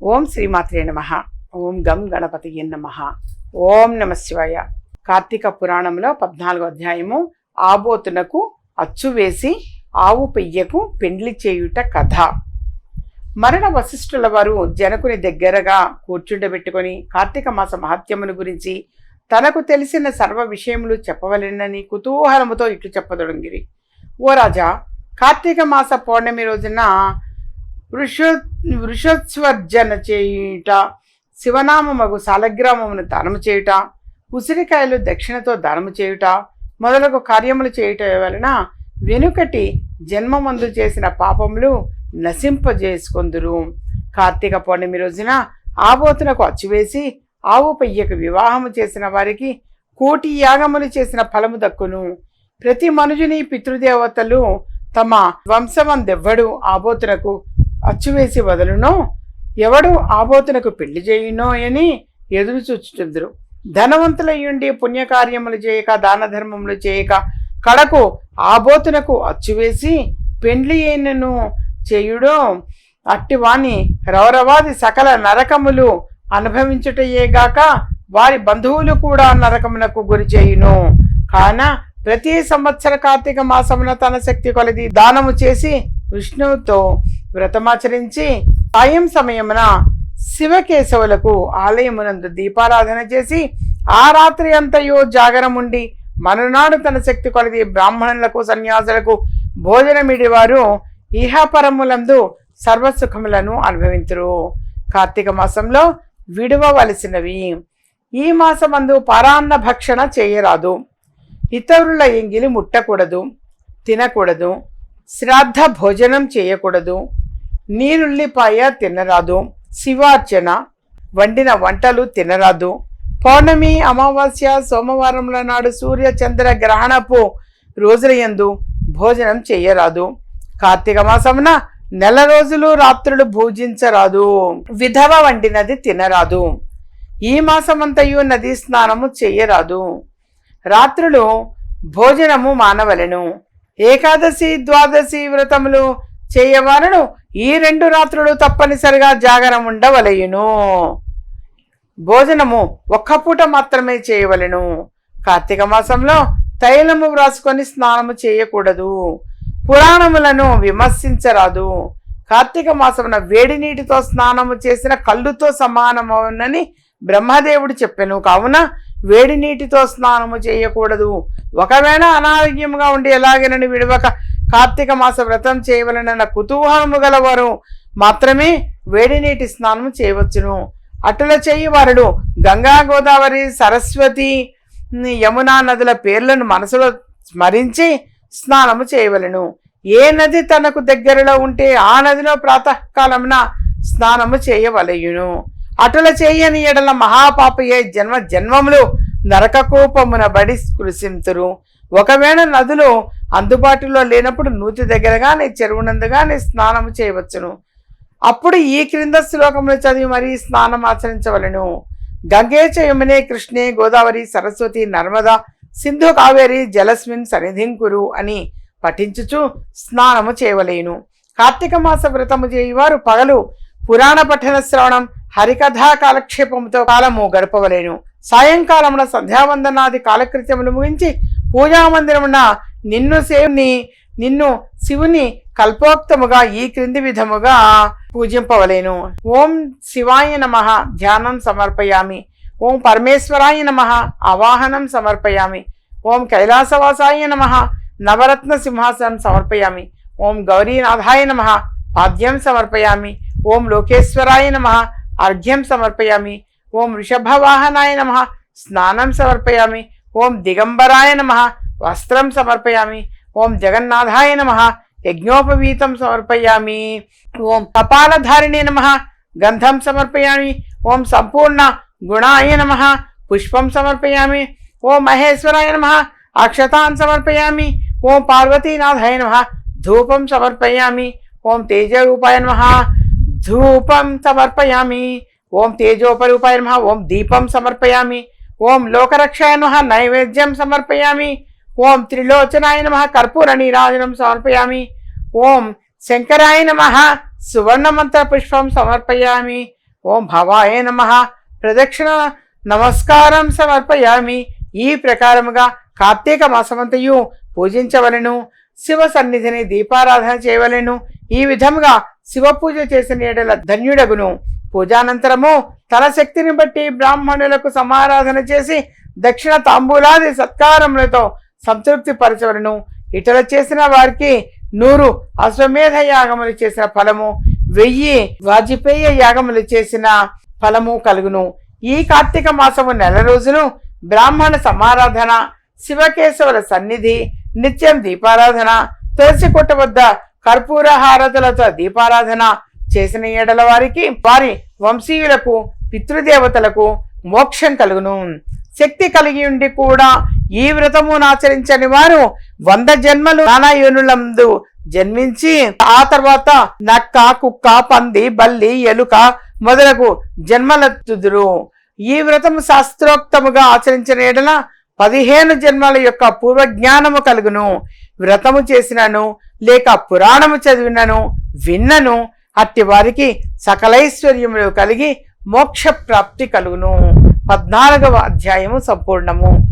ఓం శ్రీమాత్రే నమ. ఓం గం గణపతి నమ. ఓం నమ శివాయ. కార్తీక పురాణంలో పద్నాలుగో అధ్యాయము ఆబోతునకు అచ్చు వేసి ఆవు పెయ్యకు పెండ్లి చేయుట కథ. మరణ వశిష్ఠుల వారు జనకుని దగ్గరగా కూర్చుండబెట్టుకొని కార్తీక మాస మహత్యమును గురించి తనకు తెలిసిన సర్వ విషయములు చెప్పవలెనని కుతూహలముతో ఇట్లు చెప్పదొడంగిరి. ఓ రాజా కార్తీక మాస పౌర్ణమి రోజున వృష వృషస్వర్జన చేయుట శివనామమగు సాలగ్రామమును దానము చేయుట ఉసిరికాయలు దక్షిణతో దానము చేయుట మొదలగు కార్యములు చేయుట వలన వెనుకటి జన్మమందు చేసిన పాపములు నశింపజేసుకొందురు. కార్తీక పౌర్ణమి రోజున ఆబోతునకు అచ్చువేసి ఆవు పెయ్యకు వివాహము చేసిన వారికి కోటి యాగములు చేసిన ఫలము దక్కును. ప్రతి మనుజుని పితృదేవతలు తమ వంశమందెవ్వడు ఆబోతునకు అచ్చువేసి వదలునో ఎవడు ఆబోతునకు పెళ్ళి చేయునో అని ఎదురు చూచుచుందరు. ధనవంతులయ్యుండి పుణ్యకార్యములు చేయక దాన ధర్మములు చేయక కడకు ఆబోతునకు అచ్చువేసి పెండ్లి అయినను చేయుడో అట్టివాని రౌరవాది సకల నరకములు అనుభవించుటయేగాక వారి బంధువులు కూడా నరకమునకు గురి చేయును. కాన ప్రతి సంవత్సర కార్తీక మాసమున తన శక్తి కొలది దానము చేసి విష్ణువుతో వ్రతమాచరించి సాయం సమయమున శివకేశవులకు ఆలయమునందు దీపారాధన చేసి ఆ రాత్రి అంతయో జాగరముండి మరునాడు తన శక్తి కొలది బ్రాహ్మణులకు సన్యాసులకు భోజనమిడి వారు ఇహపరములందు సర్వసుఖములను అనుభవించరు కార్తీక మాసంలో విడవవలసినవి. ఈ మాసమందు పరాన్న భక్షణ చేయరాదు. ఇతరుల ఎంగిలి ముట్టకూడదు తినకూడదు శ్రాద్ధ భోజనం చేయకూడదు నీరుల్లిపాయ తినరాదు శివార్చన వండిన వంటలు తినరాదు. పౌర్ణమి అమావాస్య సోమవారముల నాడు సూర్య చంద్ర గ్రహణపు రోజులయందు భోజనం చేయరాదు. కార్తీక మాసమున నెల రోజులు రాత్రులు భోజించరాదు. విధవ వండినది తినరాదు. ఈ మాసమంతయు నదీ స్నానము చేయరాదు. రాత్రులు భోజనము మానవలెను. ఏకాదశి ద్వాదశి వ్రతములు చేయవారను. ఈ రెండు రాత్రులు తప్పనిసరిగా జాగరం ఉండవలయును. భోజనము ఒక్క పూట మాత్రమే చేయవలెను. కార్తీక మాసంలో తైలము వ్రాసుకొని స్నానము చేయకూడదు. పురాణములను విమర్శించరాదు. కార్తీక మాసమున వేడి నీటితో స్నానము చేసిన కళ్ళుతో సమానమవునని బ్రహ్మదేవుడు చెప్పాను. కావున వేడి నీటితో స్నానము చేయకూడదు. ఒకవేళ అనారోగ్యముగా ఉండి ఎలాగేనని విడవక కార్తీక మాస వ్రతం చేయవలనన్న కుతూహలము గలవారు మాత్రమే వేడి నీటి స్నానం చేయవచ్చును. అటుల చేయి వారుడు గంగా గోదావరి సరస్వతి యమునా నదుల పేర్లను మనసులో స్మరించి స్నానము చేయవలెను. ఏ నది తనకు దగ్గరలో ఉంటే ఆ నదిలో ప్రాతకాలమున స్నానము చేయవలయును. అటుల చేయని ఎడల మహాపాపయే జన్మ జన్మములు నరకకూపమున బడి కృషింతురు ఒకవేళ నదులు అందుబాటులో లేనప్పుడు నూతి దగ్గరగా నీ చెరువునందుగా నీ స్నానము చేయవచ్చును. అప్పుడు ఈ క్రింద శ్లోకములు చదివి మరీ స్నానం ఆచరించవలను. గంగే చయమునే కృష్ణే గోదావరి సరస్వతి నర్మద సింధు కావేరి జలస్మిన్ సన్నిధింకురు అని పఠించుచు స్నానము చేయవలేను. కార్తీక మాస వ్రతము చేయువారు పగలు పురాణ పఠన శ్రవణం హరికథా కాలక్షేపముతో కాలము గడపవలేను. సాయంకాలమున సంధ్యావందనాది కాలకృత్యములు ముగించి పూజామందిరమున నిన్ను శివుని నిన్ను శివుని కల్పోక్తముగా ఈ క్రింది విధముగా పూజింపవలేను. ఓం శివాయ నమ ధ్యానం సమర్పయామి. ఓం పరమేశ్వరాయ నమ అవాహనం సమర్పయామి. ఓం కైలాసవాసాయ నమ నవరత్న సింహాసనం సమర్పయామి. ఓం గౌరీనాథాయ నమ పాద్యం సమర్పయామి. ఓం లోకేశ్వరాయ నమ అర్ఘ్యం సమర్పయామి. ఓం వృషభవాహనాయ నమ స్నానం సమర్పయామి. ఓం దిగంబరాయ నమ వస్త్రం సమర్పయామి ఓం జగన్నాథాయ నమ యజ్ఞోపవీతం సమర్పయామి ఓం కపాలధారిణే నమ గంధం సమర్పయామి ఓం సంపూర్ణ గుణాయ నమ పుష్పం సమర్పయామి ఓం మహేశ్వరాయ నమ అక్షతాన్ సమర్పయామి ఓం పార్వతీనాథాయ నమ ధూపం సమర్పయామి ఓం తేజరూపాయ నమ ధూపం సమర్పయామి ఓం తేజోపరూపాయ నమ ఓం దీపం సమర్పయామి ఓం లోకరక్షాయ నమ నైవేద్యం సమర్పయామి ఓం త్రిలోచనాయ నమ కర్పూర నీరాజనం సమర్పయామి. ఓం శంకరాయ నమ సువర్ణమంత్ర పుష్పం సమర్పయామి. ఓం భవాయ నమ ప్రదక్షిణ నమస్కారం సమర్పయామి. ఈ ప్రకారముగా కార్తీక మాసమంతయు పూజించవలెను. శివ సన్నిధిని దీపారాధన చేయవలెను. ఈ విధముగా శివ పూజ చేసిన ఏడల ధన్యుడగును. పూజానంతరము తన శక్తిని బట్టి బ్రాహ్మణులకు సమారాధన చేసి దక్షిణ తాంబూలాది సత్కారములతో సంతృప్తి పరచవలను. ఇటల చేసిన వారికి నూరు అశ్వమేధ యాగములు చేసిన ఫలము వెయ్యి వాజపేయ యాగములు చేసిన ఫలము కలుగును. ఈ కార్తీక మాసము నెల రోజులు బ్రాహ్మణ సమారాధన శివకేశవుల సన్నిధి నిత్యం దీపారాధన తులసి కొట్ట వద్ద కర్పూర హారతులతో దీపారాధన చేసిన ఏడల వారికి వారి వంశీయులకు పితృదేవతలకు మోక్షం కలుగును. శక్తి కలిగి ఉండి కూడా ఈ వ్రతమును ఆచరించని వారు వంద జన్మలు నానా యోనులందు జన్మించి ఆ తర్వాత నక్క కుక్క పంది బల్లి ఎలుక మొదలగు జన్మలెత్తుదురు. ఈ వ్రతము శాస్త్రోక్తముగా ఆచరించిన ఎడల పదిహేను జన్మల యొక్క పూర్వజ్ఞానము కలుగును. వ్రతము చేసినను లేక పురాణము చదివినను విన్నను అట్టి వారికి సకలైశ్వర్యములు కలిగి మోక్ష ప్రాప్తి కలుగును. పద్నాలుగవ అధ్యాయము సంపూర్ణము.